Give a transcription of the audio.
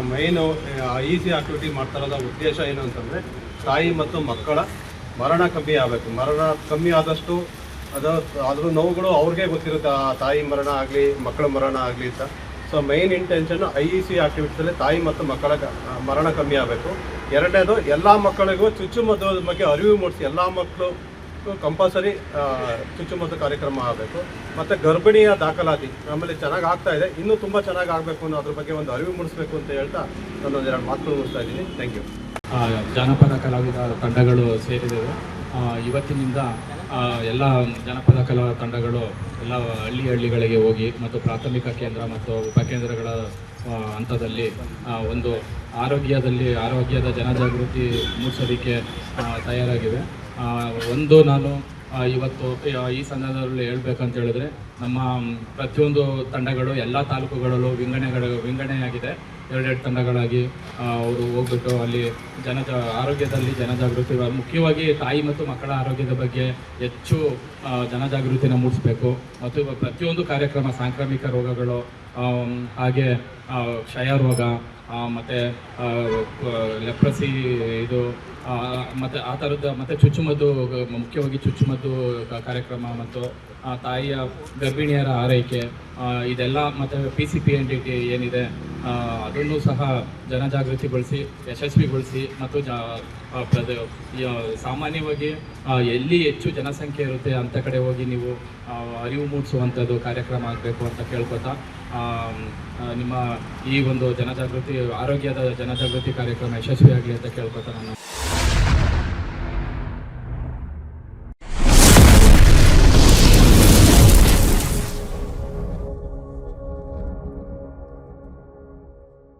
Main easy activity ಮಾಡ್ತಾರದ ಉದ್ದೇಶ ಏನು ಅಂತಂದರೆ, ತಾಯಿ ಮತ್ತು ಮಕ್ಕಳ ಮರಣ ಕಮ್ಮಿ ಆಗಬೇಕು. ಮರಣ ಕಮ್ಮಿ ಆದಷ್ಟು ಅದು ಅದ್ರ ನೋವುಗಳು ಅವ್ರಿಗೆ ಗೊತ್ತಿರುತ್ತೆ, ಆ, ತಾಯಿ ಮರಣ ಆಗಲಿ, ಮಕ್ಕಳ ಮರಣ ಆಗಲಿ ಅಂತ. So main intention I E C ಆಕ್ಟಿವಿಟೀಸಲ್ಲಿ ತಾಯಿ ಮತ್ತು ಮಕ್ಕಳ ಮರಣ ಕಮ್ಮಿ ಆಗಬೇಕು. ಎರಡನೇದು, ಎಲ್ಲ ಮಕ್ಕಳಿಗೂ ಚುಚ್ಚುಮದ್ದು ಬಗ್ಗೆ ಅರಿವು ಮೂಡಿಸಿ, ಎಲ್ಲ ಮಕ್ಕಳು ಕಂಪಲ್ಸರಿ ಚುಚ್ಚುಮದ್ದು ಕಾರ್ಯಕ್ರಮ ಆಗಬೇಕು. ಮತ್ತು ಗರ್ಭಿಣಿಯ ದಾಖಲಾತಿ ನಮ್ಮಲ್ಲಿ ಚೆನ್ನಾಗಿ ಆಗ್ತಾ ಇದೆ. ಇನ್ನೂ ತುಂಬ ಚೆನ್ನಾಗಿ ಆಗಬೇಕು ಅನ್ನೋ ಅದ್ರ ಬಗ್ಗೆ ಒಂದು ಅರಿವು ಮೂಡಿಸ್ಬೇಕು ಅಂತ ಹೇಳ್ತಾ ನಾನೊಂದು ಎರಡು ಮಾತುಗಳು ಮುಗಿಸ್ತಾ ಇದ್ದೀನಿ. ಥ್ಯಾಂಕ್ ಯು ಜಾನಪದ ಕಲಾವಿದ ತಂಡಗಳು ಸೇರಿದವು. ಇವತ್ತಿನಿಂದ ಎಲ್ಲ ಜನಪದ ಕಲಾ ತಂಡಗಳು ಎಲ್ಲ ಹಳ್ಳಿ ಹಳ್ಳಿಗಳಿಗೆ ಹೋಗಿ ಮತ್ತು ಪ್ರಾಥಮಿಕ ಕೇಂದ್ರ ಮತ್ತು ಉಪಕೇಂದ್ರಗಳ ಹಂತದಲ್ಲಿ ಒಂದು ಆರೋಗ್ಯದಲ್ಲಿ, ಆರೋಗ್ಯದ ಜನಜಾಗೃತಿ ಮೂಡಿಸೋದಕ್ಕೆ ತಯಾರಾಗಿವೆ. ಒಂದು ನಾನು ಇವತ್ತು ಈ ಸಂದರ್ಭದಲ್ಲಿ ಹೇಳ್ಬೇಕಂತ ಹೇಳಿದ್ರೆ ನಮ್ಮ ಪ್ರತಿಯೊಂದು ತಂಡಗಳು ಎಲ್ಲ ತಾಲೂಕುಗಳಲ್ಲೂ ವಿಂಗಡಣೆಗಳು ವಿಂಗಡಣೆಯಾಗಿದೆ. ಎರಡೆರಡು ತಂಡಗಳಾಗಿ ಅವರು ಹೋಗ್ಬಿಟ್ಟು ಅಲ್ಲಿ ಜನ ಆರೋಗ್ಯದಲ್ಲಿ ಜನಜಾಗೃತಿ ಮುಖ್ಯವಾಗಿ ತಾಯಿ ಮತ್ತು ಮಕ್ಕಳ ಆರೋಗ್ಯದ ಬಗ್ಗೆ ಹೆಚ್ಚು ಜನಜಾಗೃತಿನ ಮೂಡಿಸಬೇಕು. ಮತ್ತು ಪ್ರತಿಯೊಂದು ಕಾರ್ಯಕ್ರಮ, ಸಾಂಕ್ರಾಮಿಕ ರೋಗಗಳು ಹಾಗೆ ಕ್ಷಯ ರೋಗ ಮತ್ತು ಲೆಪ್ರಸಿ ಇದು ಮತ್ತು ಆ ಥರದ ಮತ್ತು ಚುಚ್ಚುಮದ್ದು, ಮುಖ್ಯವಾಗಿ ಚುಚ್ಚುಮದ್ದು ಕಾರ್ಯಕ್ರಮ ಮತ್ತು ತಾಯಿಯ ಗರ್ಭಿಣಿಯರ ಆರೈಕೆ ಇದೆಲ್ಲ ಮತ್ತು P C P N D T ಏನಿದೆ ಅದನ್ನು ಸಹ ಜನಜಾಗೃತಿಗೊಳಿಸಿ ಯಶಸ್ವಿಗೊಳಿಸಿ ಮತ್ತು ಜ ಸಾಮಾನ್ಯವಾಗಿ ಎಲ್ಲಿ ಹೆಚ್ಚು ಜನಸಂಖ್ಯೆ ಇರುತ್ತೆ ಅಂಥ ಕಡೆ ಹೋಗಿ ನೀವು ಅರಿವು ಮೂಡಿಸುವಂಥದ್ದು ಕಾರ್ಯಕ್ರಮ ಆಗಬೇಕು ಅಂತ ಕೇಳ್ಕೊತಾ ನಿಮ್ಮ ಈ ಒಂದು ಜನಜಾಗೃತಿ, ಆರೋಗ್ಯದ ಜನಜಾಗೃತಿ ಕಾರ್ಯಕ್ರಮ ಯಶಸ್ವಿಯಾಗಲಿ ಅಂತ ಕೇಳ್ಕೊತಾ ನಾನು.